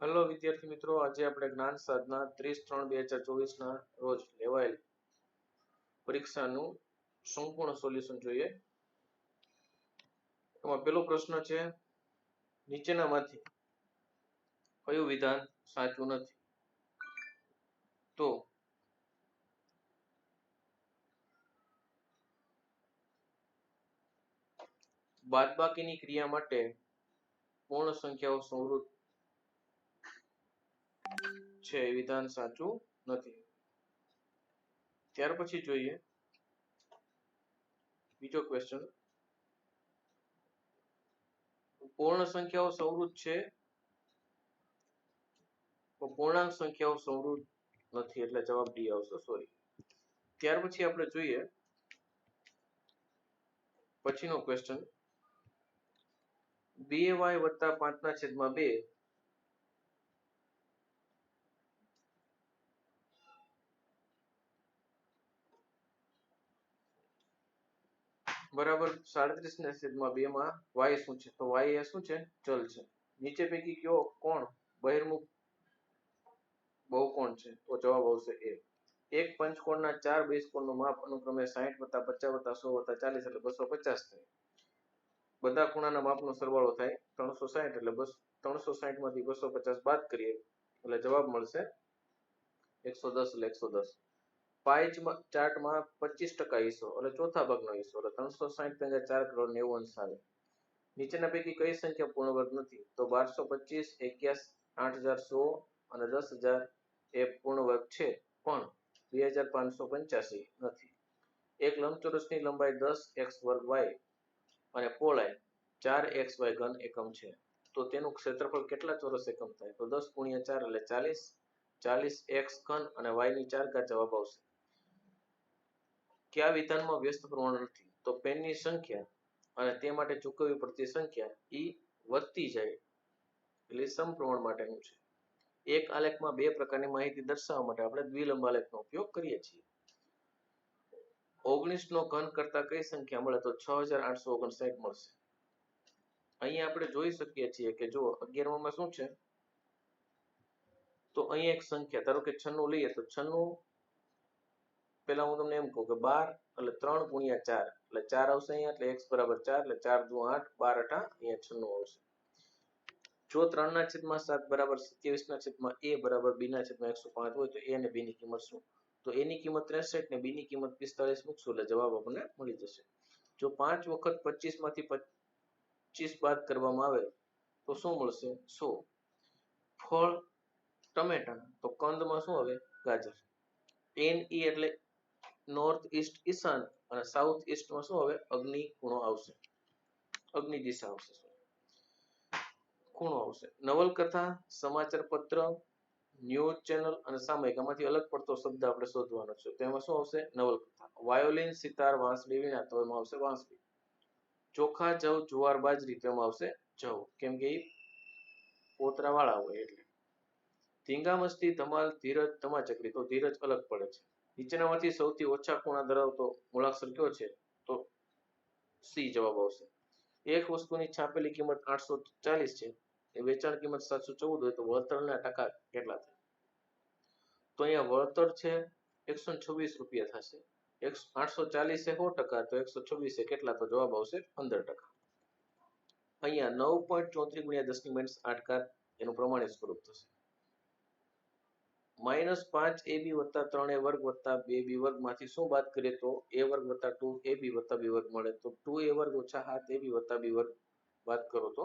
Hello વિદ્યાર્થી મિત્રો. આજે આપણે જ્ઞાન સાધના ત્રીસ ત્રણ બે હજાર ચોવીસના રોજ લેવાયેલ પરીક્ષાનું સંપૂર્ણ સોલ્યુશન જોઈએ. એમાં પેલો પ્રશ્ન છે, નીચેનામાંથી કયું વિધાન સાચું નથી? તો બાદબાકીની ક્રિયા માટે પૂર્ણ સંખ્યાઓ સંવૃત છે એ વિધાન સાચું નથી. ત્યાર પછી જોઈએ બીજો ક્વેશ્ચન પૂર્ણ સંખ્યાઓ સંવૃત છે પૂર્ણાંક સંખ્યાઓ સંવૃત નથી એટલે જવાબ ડી આવશે સોરી ત્યાર પછી આપણે જોઈએ પછીનો ક્વેશ્ચન બે વાય વત્તા પાંચના છેદમાં બે બરાબર સાડત્રીસ ના છેદમાં બે માં વાય શું છે? તો વાય એ શું છે? ચલ છે. નીચે પૈકી કયો કોણ બહિર્મુખ બહુકોણ છે? તો જવાબ આવશે એ. એક પંચકોણના ચાર બહિષ્કોણનું માપ અનુક્રમે સાહીઠ વત્તા પચાસ વત્તા સો વત્તા ચાલીસ એટલે બસો પચાસ થાય. બધા ખૂણાના માપનો સરવાળો થાય ત્રણસો સાહીઠ એટલે બસ ત્રણસો સાહીઠમાંથી બસો પચાસ બાદ કરીએ એટલે જવાબ મળશે એકસો દસ એટલે એકસો દસ. પાઈ ચાર્ટમાં પચીસ ટકા હિસ્સો એટલે ચોથા ભાગનો હિસ્સો, એટલે ત્રણસો સાહીઠ ભેગા ચાર કરોડ નેવું અંશ આવે નીચેના પૈકી કઈ સંખ્યા પૂર્ણ વર્ગ નથી, તો બારસો પચીસ, એક્યાસ, આઠ હજાર સો અને દસ હજાર એ પૂર્ણ વર્ગ છે, પણ બે હજાર પાંચસો પંચ્યાસી નથી. એક લંબચોરસની લંબાઈ દસ એક્સ વર્ગ વાય અને પહોળાઈ ચાર એક્સ વાય ઘન એકમ છે. તો તેનું ક્ષેત્રફળ કેટલા ચોરસ એકમ થાય? તો દસ ગુણ્યા ચાર એટલે ચાલીસ ચાલીસ એક્સ ઘન અને વાયની ચાર કા જવાબ આવશે. કયા વિધાનમાં વ્યસ્ત પ્રમાણ નથી, તો પેનની સંખ્યા અને તે માટે ચૂકવવી પડતી સંખ્યા ઈ વધતી જાય, એટલે સમપ્રમાણ માટેનું છે. એક આલેખમાં બે પ્રકારની માહિતી દર્શાવવા માટે આપણે દ્વિલંબ આલેખનો ઉપયોગ કરીએ છીએ. ઓગણીસ નો ઘન કરતા કઈ સંખ્યા મળે તો છ હજાર આઠસો ઓગણસાઠ મળશે. અહીંયા આપણે જોઈ શકીએ છીએ કે જો અગિયારમાં શું છે? તો અહીંયા એક સંખ્યા, ધારો કે છન્નું લઈએ તો છન્નું પેલા હું તમને એમ કહું કે બાર એટલે ત્રણ ગુણ્યા ચાર. એટલે ચાર આવશે અહીંયા, એટલે એક્સ બરાબર ચાર, એટલે ચાર દુ આઠ, બાર અઠા, અહીંયા છન્નું આવશે. જો ત્રણ ના છેદમાં સાત બરાબર સત્યાવીસ ના છેદમાં એ બરાબર બી ના છેદમાં એકસો પાંચ હોય તો એ અને બી ની કિંમત શું? તો એની કિંમત ત્રેસઠ ને બી ની કિંમત પિસ્તાળીસ મૂકશું એટલે જવાબ આપણને મળી જશે. જો પાંચ વખત પચીસમાંથી પચીસ બાદ કરવામાં આવે તો શું મળશે? સો. ફળ, ટમેટા. તો કંદમાં શું આવે? ગાજર. એન ઈ એટલે નોર્થ ઈસ્ટ ઈશાન અને સાઉથ ઈસ્ટમાં શું હવે અગ્નિ ખૂણો આવશે. અગ્નિ દિશા આવશે ખૂણો આવશે. નવલકથા, સમાચાર પત્ર, ન્યૂઝ ચેનલ અને સામયિક. આમાંથી અલગ પડતો શબ્દ આપણે શોધવાનો છે. તો શું આવશે? નવલકથા. વાયોલિન, સિતાર, વાંસળી વિના તો એમાં આવશે વાંસળી. ચોખા, જવ, જુવાર, બાજરી તો એમાં આવશે જવ. કેમ કે એ પોતરા વાળા હોય એટલે. ધીંગા મસ્તી, ધમાલ, ધીરજ, તમાચકરી તો ધીરજ અલગ પડે છે. નીચેનામાંથી સૌથી ઓછા ખૂણા ધરાવતો મૂળાક્ષર કયો છે? તો સી જવાબ આવશે. એક વસ્તુની છાપેલી કિંમત આઠસો ચાલીસ છે. એ વેચાણ કિંમત સાતસો ચૌદ હોય તો વળતરના ટકા કેટલા થાય? તો અહીંયા વળતર છે એકસો છવ્વીસ રૂપિયા થશે. આઠસો ચાલીસ સો ટકા, તો એકસો છવ્વીસ કેટલા? તો જવાબ આવશે પંદર ટકા. અહીંયા નવ પોઈન્ટ ચોત્રીસ ગુણ્યા દસની માઇનસ આઠ કાર એનું પ્રમાણિત સ્વરૂપ થશે. માઇનસ પાંચ એ બી વત્તા ત્રણ એ વર્ગ વત્તા બે બી વર્ગમાંથી શું બાદ કરીએ તો એ વર્ગ વત્તા ટુ એ બી વત્તા બી વર્ગ મળે. તો ટુ એ વર્ગ ઓછા હાથ એ બી વત્તા બી વર્ગ બાદ કરો તો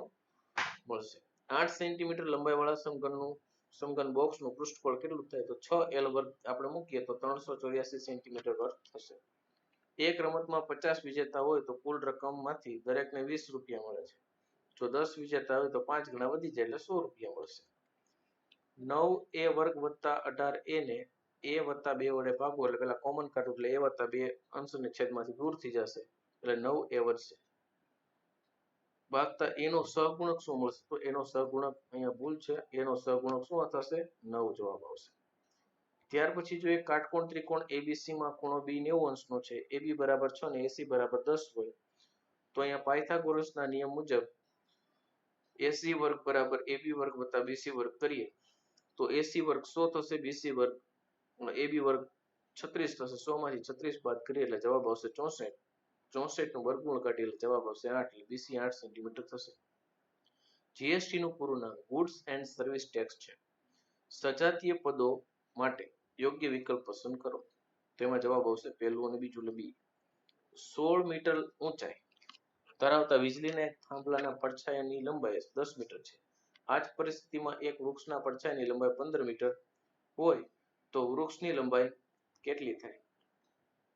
મળશે. આઠ સેન્ટીમીટર લંબાઈ વાળા સમઘનનું સમઘન બોક્સનું પૃષ્ઠફળ કેટલું થાય તો છ એલ વર્ગ આપણે મૂકીએ તો ત્રણસો ચોર્યાસી સેન્ટીમીટર વર્ગ થશે. એક રમતમાં પચાસ વિજેતા હોય તો કુલ રકમમાંથી દરેકને વીસ રૂપિયા મળે છે. જો દસ વિજેતા હોય તો પાંચ ગણા વધી જાય એટલે સો રૂપિયા મળશે. નવ એ વર્ગ વત્તા અઢાર એ ને એ વત્તા બે વડે ભાગો એટલે પેલા કોમન કાઢવું એટલે એ વત્તા બે અંશને છેદમાંથી દૂર થઈ જશે. એટલે નવ એ વધશે. ભાગતા એનો સહગુણક શું મળશે? તો એનો સહગુણક અહીંયા ભૂલ છે. એનો સહગુણક શું થશે? નવ જવાબ આવશે. ત્યાર પછી જો એક કાટકોણ ત્રિકોણ એબીસી માં ખૂણો બી નેવું અંશનો છે એ બી બરાબર છ ને એસી બરાબર દસ હોય, તો અહીંયા પાયથાગોરસના નિયમ મુજબ એસી વર્ગ બરાબર એબી વર્ગ વત્તા બીસી વર્ગ કરીએ તો એસી વર્ગ સો થશે બીસી વર્ગ એબી વર્ગ છત્રીસ થશે. સો માંથી છત્રીસ બાદ કરીએ એટલે જવાબ આવશે ચોસઠ. ચોસઠનું વર્ગમૂળ કાઢીએ એટલે જવાબ આવશે આઠ બીસી આઠ સેન્ટીમીટર થશે. જીએસટી નું પૂરું નામ ગુડ્સ એન્ડ સર્વિસ ટેક્સ છે. સજાતીય પદો માટે યોગ્ય વિકલ્પ પસંદ કરો. તેમાં જવાબ આવશે પહેલું અને બીજું એટલે બી સોળ મીટર ઊંચાઈ ધરાવતા વીજળીના એક થાંભલાના પડછાયાની લંબાઈ દસ મીટર છે. આ જ પરિસ્થિતિમાં એક વૃક્ષના પડછાયાની લંબાઈ પંદર મીટર હોય તો વૃક્ષની લંબાઈ કેટલી થાય?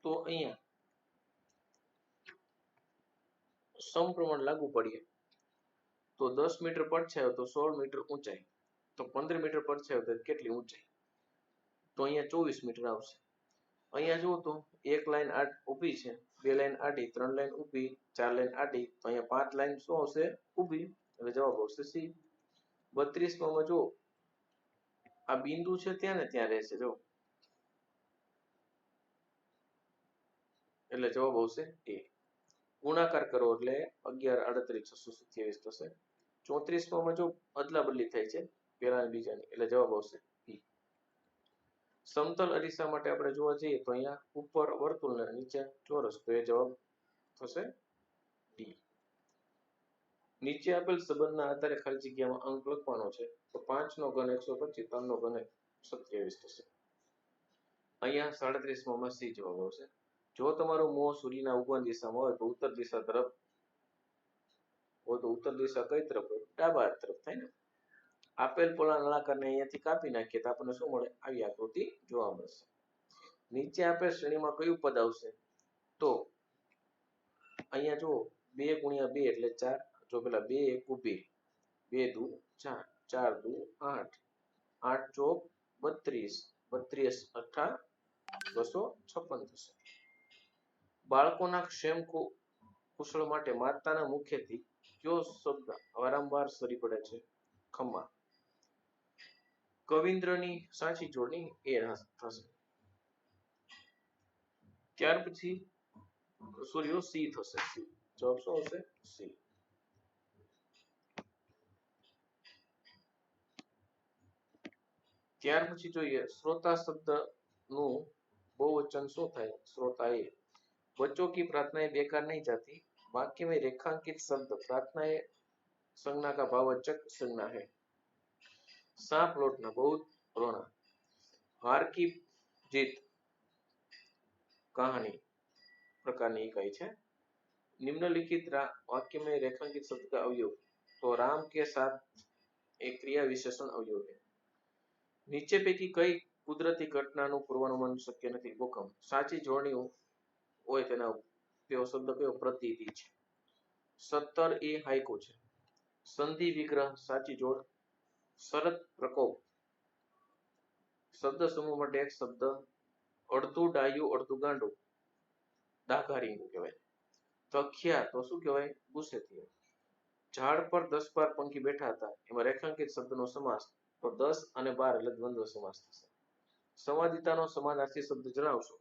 તો અહીંયા સમપ્રમાણ લાગુ પડીએ તો દસ મીટર પડછાયો તો સોળ મીટર ઊંચાઈ. તો પંદર મીટર પડછાયો તો કેટલી ઊંચાઈ? તો અહીંયા ચોવીસ મીટર આવશે. અહીંયા જુઓ તો એક લાઈન આઠ ઊભી છે, બે લાઈન આડી, ત્રણ લાઈન ઊભી, ચાર લાઈન આડી, તો અહીંયા પાંચ લાઈન શું આવશે? ઊભી. એટલે જવાબ આવશે સી. બત્રીસમાં જો આ બિંદુ છે ત્યાં ને ત્યાં રહેશે, જો. એટલે જવાબ આવશે એ. ગુણાકાર કરો એટલે અગિયાર, આડત્રીસ, છસો સત્યાવીસ થશે. ચોત્રીસમાં જો અદલા બદલી થાય છે પેલા બીજાની. એટલે જવાબ આવશે બી સમતલ અરીસા માટે આપણે જોવા જઈએ તો અહીંયા ઉપર વર્તુળ ને નીચે ચોરસ, તો એ જવાબ થશે ડી નીચે આપેલ સંબંધના આધારે ખાલી જગ્યામાં અંક લખવાનો છે. તો પાંચ નો ઘન એકસો પચીસ, ત્રણ નો ઘન સત્યાવીસ થશે. અહીંયા સાડત્રીસમાં સી જવાબ આવશે. જો તમારું મોં સૂર્યના ઉગમન દિશામાં હોય તો ઉત્તર દિશા તરફ હોય તો ઉત્તર દિશા કઈ તરફ હોય? ડાબા તરફ, થાય ને? આપેલ પોલા નળાકારને અહીંયાથી કાપી નાખીએ તો આપણને શું મળે? આવી આકૃતિ જોવા મળશે. નીચે આપેલ શ્રેણીમાં કયું પદ આવશે? તો અહીંયા જુઓ, બે ગુણ્યા બે એટલે ચાર. જો પેલા બે એક ઊભી, બે દુ ચાર ચાર દુ આઠ આઠ ચોક બત્રીસ બત્રીસ અઠા બસો છપ્પન થશે. બાળકોના ક્ષેમ કુશળ માટે માતાના મુખેથી કયો શબ્દ વારંવાર સરી પડે છે? ખમ્મા. કવિન્દ્રની સાચી જોડણી એ થશે. ત્યાર પછી સૂર્યો સી થશે. જવાબ શું આવશે? સી. ત્યાર પછી જોઈએ શ્રોતા શબ્દનું બહુવચન શું થાય? શ્રોતા એ बच्चों की प्रार्थनाएँ बेकार नहीं जाती वाक्य में रेखांकित शब्द प्रार्थनाएँ संज्ञा का भाववाचक संज्ञा है सांप लौटना बहुत रोना हार की जीत कहानी प्रकार नहीं कही है निम्नलिखित वाक्य में रेखांकित शब्द का अवयोग तो राम के साथ एक क्रिया विशेषण अवयोग है નીચે પૈકી કઈ કુદરતી ઘટનાનું પૂર્વાનુમાન શક્ય નથી. ભૂકંપ, સાચી જોડણીઓ હોય તેના તેઓ શબ્દ કયો? પ્રતીતિ છે. સત્તર એ હાઈકો છે. સંધિ વિગ્રહ, સાચી જોડ, શરત પ્રકોપ. શબ્દ સમૂહ માટે એક શબ્દ, અડધું ડાયું, અડધું ગાંડું. ડાઘારીંગું કહેવાય. તખ્યા, તો શું કહેવાય? ગુસ્સેથી ઝાડ પર દસ બાર પંખી બેઠા હતા. એમાં રેખાંકિત શબ્દનો સમાસ તો દસ અને બાર એટલે દ્વંદ્વ સમાસ થશે. સંવાદિતાનો સમાનાર્થી શબ્દ જણાવશો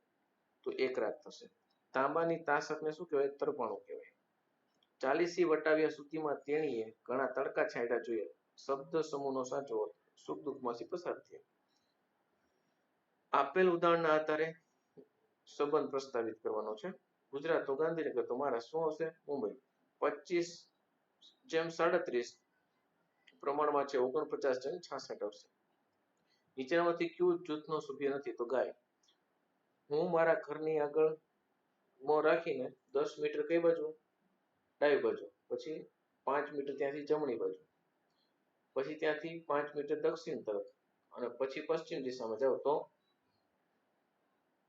તો એક રાત થશે. તાંબાની તાસકને શું કહેવાય? તરપાણું કહેવાય. ચાલીસી વટાવ્યા સુધીમાં તેણીએ ઘણા તડકા છાંયડા જોયા. શબ્દ સમૂહનો સાચો સુખ દુઃખમાંથી પસાર થયા. આપેલ ઉદાહરણના આધારે સંબંધ પ્રસ્તાવિત કરવાનો છે. ગુજરાત તો ગાંધીનગર તો મારા શું હશે મુંબઈ. પચીસ જેમ સાડત્રીસ પ્રમાણમાં છે ઓગણપચાસ જણ છાસઠ આવશે. નીચેનામાંથી કયું જૂથનો સભ્ય નથી તો ગાય. હું મારા ઘરની આગળ રાખીને દસ મીટર કઈ બાજુ? ડાબી બાજુ. પછી પાંચ મીટર ત્યાંથી જમણી બાજુ. પછી ત્યાંથી પાંચ મીટર દક્ષિણ તરફ. અને પછી પશ્ચિમ દિશામાં જાઓ તો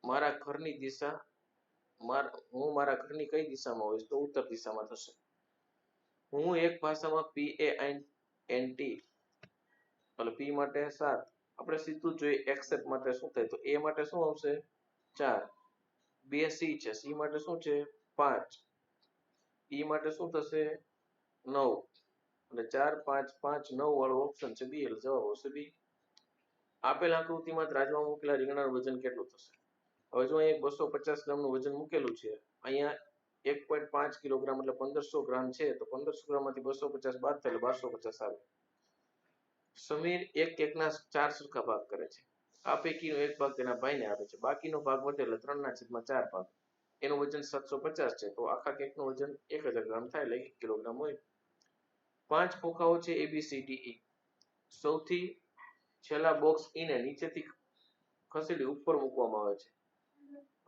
મારા ઘરની દિશા હું મારા ઘરની કઈ દિશામાં હોઈશ તો ઉત્તર દિશામાં થશે. હું એક ભાષામાં પી એ એન ટી એટલે પી માટે સાત. આપણે સીધું જ જોઈએ એક્સેપ્ટ માટે શું થાય તો એ માટે શું આવશે? ચાર. બે સી છે. સી માટે શું છે? પાંચ. ઈ માટે શું થશે? નવ. અને ચાર, પાંચ પાંચ, નવ વાળો ઓપ્શન છે. બી એટલે જવાબ આવશે બી આપેલ આકૃતિમાં ત્રાજમાં મૂકેલા રીંગણાનું વજન કેટલું થશે? હવે જો અહીંયા બસો પચાસ ગ્રામનું વજન મૂકેલું છે, અહીંયા એક પોઈન્ટ પાંચ કિલોગ્રામ એટલે પંદરસો ગ્રામ છે, તો પંદરસો ગ્રામમાંથી બસો પચાસ બાદ થાય બારસો પચાસ આવે. સમીર એક કેકના ચાર સરખા ભાગ કરે છે. આ પૈકીનો એક ભાગ તેના ભાઈને આપે છે. બાકીનો ભાગ વધે એટલે ત્રણના છેદમાં ચાર ભાગ. એનું વજન સાતસો પચાસ છે, તો આખા કેકનું વજન એક હજાર ગ્રામ થાય એટલે એક કિલોગ્રામ હોય. પાંચ ખોખાઓ છે એ ડી ઈ સૌથી છેલ્લા બોક્સ ઈને નીચેથી ખસેડી ઉપર મૂકવામાં આવે છે.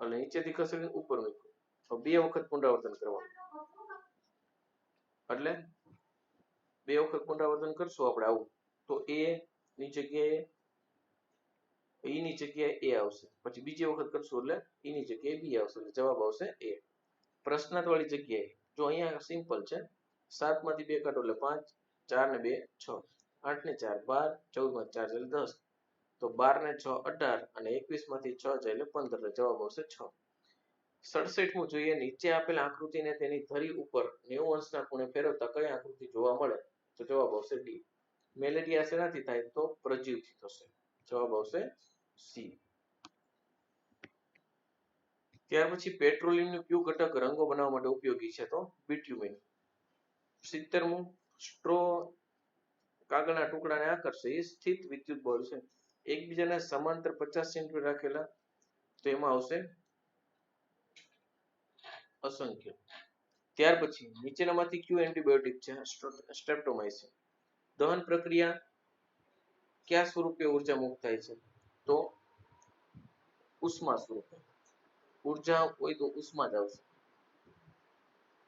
અને નીચેથી ખસેડી ઉપર મૂકવું તો બે વખત પુનરાવર્તન કરવાનું. એટલે બે વખત પુનરાવર્તન કરશું આપણે આવું. તો એ ની જગ્યાએ ઈ જગ્યાએ એ આવશે. પછી બીજી વખત કરશું એટલે ઈ જગ્યાએ બી આવશે એટલે જવાબ આવશે એ. પ્રશ્નાર્થ વાળી જગ્યાએ, જો અહીંયા સિમ્પલ છે, સાતમાંથી બે કાઢો એટલે પાંચ, ચાર ને બે, છ. આઠ ને ચાર, બાર, ચૌદમાં ચાર એટલે દસ. તો બાર ને છ અઢાર અને એકવીસમાંથી છ જાય એટલે પંદર, એટલે જવાબ આવશે છ. સડસઠમું જોઈએ, નીચે આપેલ આકૃતિને તેની ધરી ઉપર નેવું અંશના ખૂણે ફેરવતા કઈ આકૃતિ જોવા મળે? તો જવાબ આવશે ડી. મેલેરિયા શેનાથી થાય? તો પ્રજીવથી થશે. જવાબ આવશે સી. ત્યાર પછી પેટ્રોલિયમનું કયું ઘટક રંગો બનાવવા માટે ઉપયોગી છે તો બિટ્યુમિન. સિત્તેરમું, સ્ટ્રો કાગળના ટુકડાને આકર્ષે. એ સ્થિત વિદ્યુત બળ છે. એકબીજાને સમાંતર પચાસ સેન્ટીમીટર રાખેલા. તો એમાં આવશે અસંખ્ય. ત્યાર પછી નીચેનામાંથી કયું એન્ટીબાયોટિક છે? સ્ટ્રેપ્ટોમાઇસિન. દહન પ્રક્રિયા કયા સ્વરૂપે ઊર્જા મુક્ત થાય છે? તો ઉષ્મા સ્વરૂપે. ઊર્જા હોય તો ઉષ્મા જ આવશે.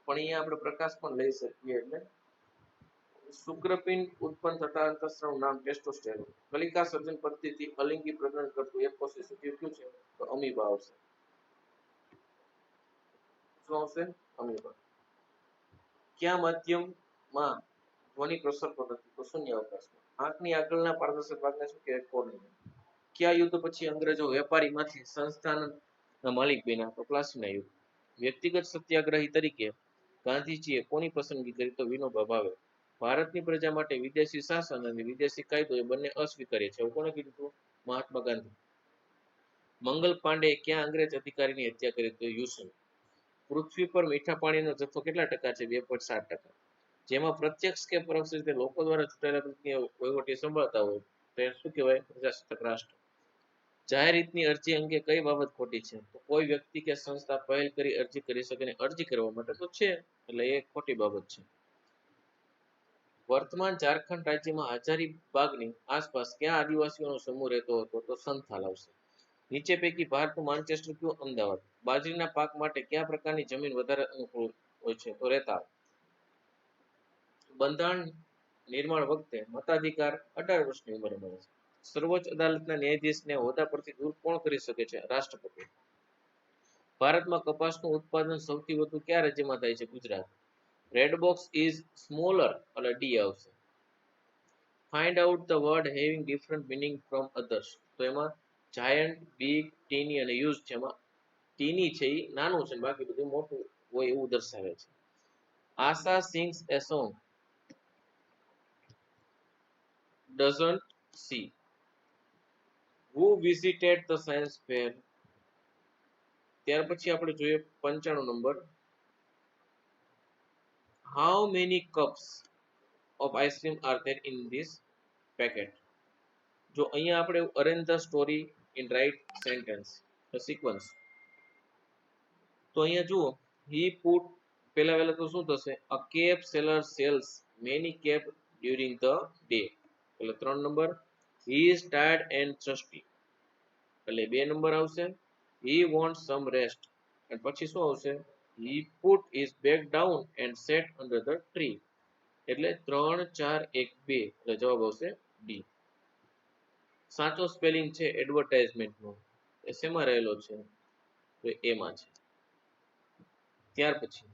પણ અહીંયા આપણે પ્રકાશ પણ લઈ શકીએ એટલે શુક્રપિંડ ઉત્પન્ન થતા અંતઃસ્ત્રાવનું નામ ટેસ્ટોસ્ટેરોન. કલિકા સર્જન પદ્ધતિથી અલિંગી પ્રજનન કરતું એક કોષી સજીવ કયું છે તો અમીબા આવશે. શું આવશે અમીબા ક્યાં માધ્યમમાં ધ્વનિ પ્રસર પદ્ધતિ? તો શૂન્ય અવકાશમાં. આંખની આગળના પારદર્શક ભાગને શું કહેવાય? કોર્નિયા ક્યાં યુદ્ધ પછી અંગ્રેજો વેપારીમાંથી સંસ્થાના માલિક બન્યા? તો પ્લાસીના યુદ્ધ. વ્યક્તિગત સત્યાગ્રહી તરીકે ગાંધીજીએ કોની પસંદગી કરી? તો વિનોબા ભાવે ભારતની પ્રજા માટે વિદેશી શાસન અને વિદેશી કાયદો એ બંને અસ્વીકાર્ય છે. એવું કોણે કીધું હતું? મહાત્મા ગાંધી. મંગલ પાંડે ક્યાં અંગ્રેજ અધિકારીની હત્યા કરી? તો યુસન પૃથ્વી પર મીઠા પાણીનો જથ્થો કેટલા ટકા છે? બે પોઈન્ટ સાત ટકા. જેમાં પ્રત્યક્ષ કે પરોક્ષ રીતે લોકો દ્વારા ચૂંટાયેલા પ્રતિનિધિ વહીવટી સંભાળતા હોય, તો એ શું કહેવાય? પ્રજાસત્તાક રાષ્ટ્ર. જાહેર હિતની અરજી અંગે કઈ બાબત ખોટી છે? તો કોઈ વ્યક્તિ કે સંસ્થા પહેલ કરી અરજી કરી શકે ને અરજી કરવા માટે તો છે, એટલે એ ખોટી બાબત છે. વર્તમાન ઝારખંડ રાજ્યમાં હજારી બાગની આસપાસ ક્યાં આદિવાસીઓનો સમૂહ રહેતો હતો? તો સંથાલ આવશે. નીચે પૈકી ભારતનું માન્ચેસ્ટર કયું? અમદાવાદ. બાજરીના પાક માટે કયા પ્રકારની જમીન વધારે અનુકૂળ હોય છે? તો રેતાળ. બંધારણ નિર્માણ વખતે મતાધિકાર અઢાર વર્ષની ઉંમરે મળે છે. સર્વોચ્ચ અદાલતના ન્યાયાધીશને હોદ્દા પરથી દૂર કોણ કરી શકે છે? રાષ્ટ્રપતિ. ભારતમાં કપાસનું ઉત્પાદન સૌથી વધુ કયા રાજ્યમાં થાય છે? Gujarat. Red box is smaller એટલે ડી આવશે. Find out the word having different meaning from others તો એમાં જાયન્ટ બિગ ટીની અને યુઝ એમાં ટીની છે એ નાનું છે બાકી બધું મોટું હોય એવું દર્શાવે છે Asha sings a song doesn't see who visited the science fair ત્યાર પછી આપણે જોઈએ પંચાણું number many cups of ice cream are there in this packet જો અહીંયા આપણે arrange the story in right sentence the sequence તો અહીંયા જુઓ he put પહેલા પહેલા તો શું થશે a cab seller sells many cab during the day એટલે ત્રણ number he is tired and thirsty એટલે બે નંબર આવશે he wants some rest અને પછી શું આવશે he put his bag down and sat under the tree એટલે ત્રણ ચાર એક બે એટલે જવાબ આવશે ડી સાચો સ્પેલિંગ છે એડવર્ટાઇઝમેન્ટનો એ શેમાં રહેલો છે? તો એમાં છે. ત્યાર પછી,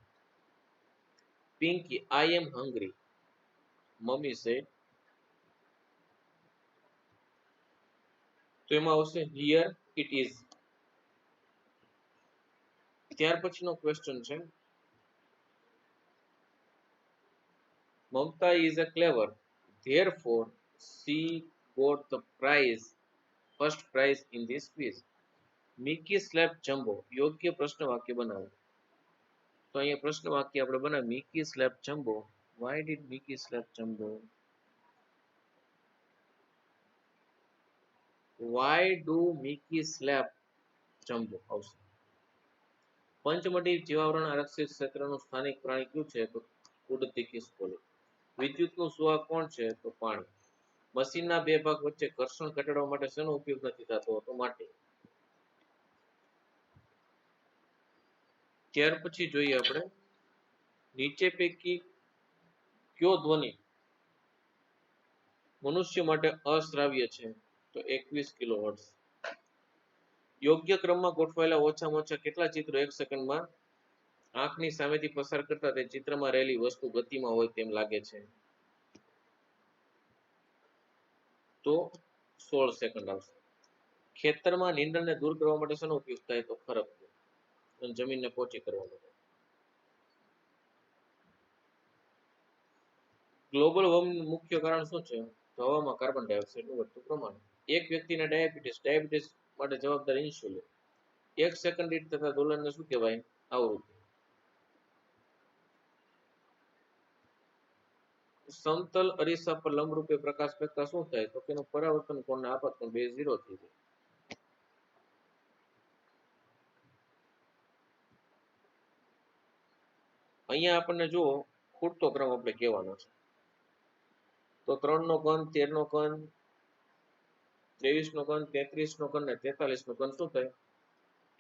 Pinky I am hungry mummy સે તો એમાં આવશે હિયર ઇટ ઇઝ ત્યાર પછીનો ક્વેશ્ચન છે. Mamta is a clever therefore she got the prize, first prize in this quiz. Mickey slap Jumbo, યોગ્ય પ્રશ્ન વાક્ય બનાવો. તો અહીંયા પ્રશ્ન વાક્ય આપણે બનાવી Mickey slap Jumbo. Why did Mickey slap Jumbo? Why do Mickey slap Jumbo? આવશે. પંચમઢી જીવાવરણ આરક્ષિત ક્ષેત્રનું સ્થાનિક પ્રાણી કયું છે? તો ઉડતી ખિસકોલી વિદ્યુતનું સુવા કોણ છે? તો પાણી. મશીનના બે ભાગ વચ્ચે ઘર્ષણ ઘટાડવા માટે શેનો ઉપયોગ નથી થતો તો માટે? ત્યાર પછી જોઈએ આપણે, નીચે પૈકી કયો ધ્વનિ મનુષ્ય માટે અશ્રાવ્ય છે? તો એકવીસ કિલો હર્ટ્ઝ યોગ્ય ક્રમમાં ગોઠવાયેલા ઓછામાં ઓછા કેટલા ચિત્રો એક સેકન્ડમાં આંખની સામેથી પસાર કરતા તે ચિત્રમાં રહેલી વસ્તુ ગતિમાં હોય તેમ લાગે છે. તો સોળ સેકન્ડ આવશે ખેતરમાં નીંદણને દૂર કરવા માટે શેનો ઉપયોગ થાય તો ખરપ અને જમીનને પોચી કરવા માટે. ગ્લોબલ વોર્મિંગ મુખ્ય કારણ શું છે? તો હવામાં કાર્બન ડાયોક્સાઇડનું વધતું પ્રમાણ. એક વ્યક્તિને ડાયાબિટીસ ડાયાબિટીસ માટે જવાબદાર ઇન્સ્યુલિન. એક સેકન્ડ દીઠ થતા દોલનને શું કહેવાય? આવૃત્તિ. સમતલ અરીસા પર લંબરૂપે પ્રકાશ ફેંકતા શું થાય? તો એનું પરાવર્તન કોણને આપાત કોણ? બે ઝીરો થઈ જાય. અહીંયા આપણને જુઓ, ખૂટતો ક્રમ આપણે કહેવાનો છે. તો ત્રણ નો ઘન તેર નો ઘન ત્રેવીસ નો ઘન તેત્રીસ નો ઘન ને તેતાલીસ નો ઘન શું થાય?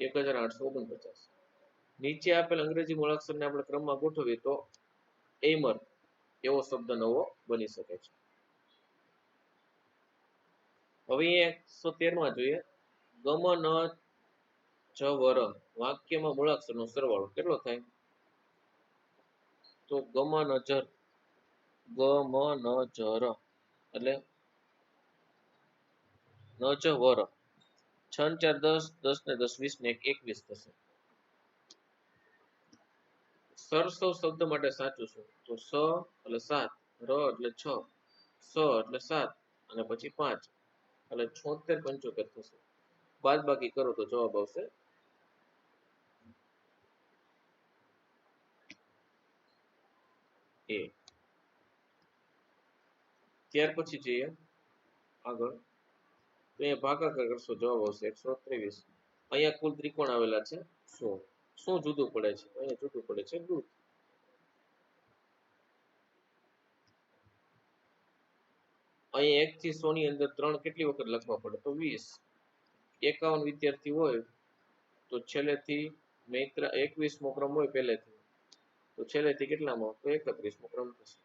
એક હજાર આઠસો ઓગણપચાસ. નીચે આપેલ અંગ્રેજી મૂળાક્ષરને આપણે ક્રમમાં ગોઠવીએ તો એમર એવો શબ્દ નવો બની શકે છે. હવે એકસો તેરમાં જોઈએ. ગમન જવર વાક્યમાં મૂળાક્ષરનો સરવાળો કેટલો થાય? તો ગમ નજર ગ મ ન એટલે નજવર. વર છ ચાર દસ દસ ને દસ, વીસ ને એક, એકવીસ થશે. સરસવ શબ્દ માટે સાચું શું તો સ એટલે સાત, ર એટલે છ, સ એટલે સાત, અને પછી પાંચ એટલે છોતેર પંચોતેર થશે. બાદ બાકી કરો તો જવાબ આવશે. એ. ત્યાર પછી જઈએ આગળ. તો અહીંયા ભાગાકાર કરશો, જવાબ આવશે એકસો ત્રેવીસ અહીંયા કુલ ત્રિકોણ આવેલા છે સો શું જુદું પડે છે? અહીંયા જુદું પડે છે દૂધ અહીંયા એક થી સો ની અંદર ત્રણ કેટલી વખત લખવા પડે? તો વીસ. એકાવન વિદ્યાર્થી હોય તો છેલ્લેથી મિત્ર, એકવીસમો ક્રમ હોય પહેલેથી. તો છેલ્લેથી કેટલામાં? તો એકત્રીસમો ક્રમ થશે.